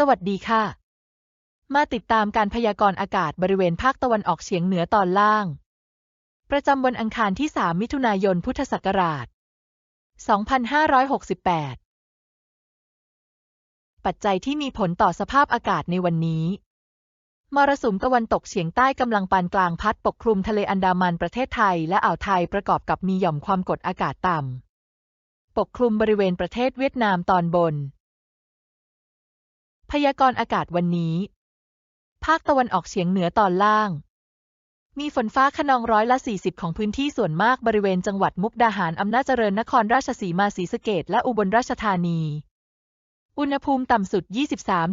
สวัสดีค่ะ มาติดตามการพยากรณ์อากาศบริเวณภาคตะวันออกเฉียงเหนือตอนล่าง ประจำวันอังคารที่ 3 มิถุนายน พุทธศักราช 2568 ปัจจัยที่มีผลต่อสภาพอากาศในวันนี้ มรสุมตะวันตกเฉียงใต้กำลังปานกลางพัดปกคลุมทะเลอันดามันประเทศไทยและอ่าวไทยประกอบกับมีหย่อมความกดอากาศต่ำ ปกคลุมบริเวณประเทศเวียดนามตอนบน ยากรณ์อากาศวันนี้ ภาคตะวันออกเฉียงเหนือตอนล่าง มีฝนฟ้าขนองร้อยละ 40 ของพื้นที่ส่วนมากบริเวณจังหวัดมุกดาหาร อำนาจเจริญนครราชสีมาศรีสะเกษและอุบลราชธานี อุณหภูมิต่ำสุด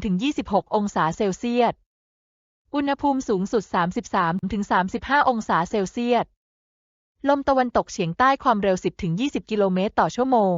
23-26 องศาเซลเซียส อุณหภูมิสูงสุด 33-35 องศาเซลเซียส ลมตะวันตกเฉียงใต้ความเร็ว 10-20 กิโลเมตรต่อชั่วโมง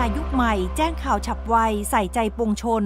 นิยมวิทยายุคใหม่ แจ้งข่าวฉับไว ใส่ใจปวงชน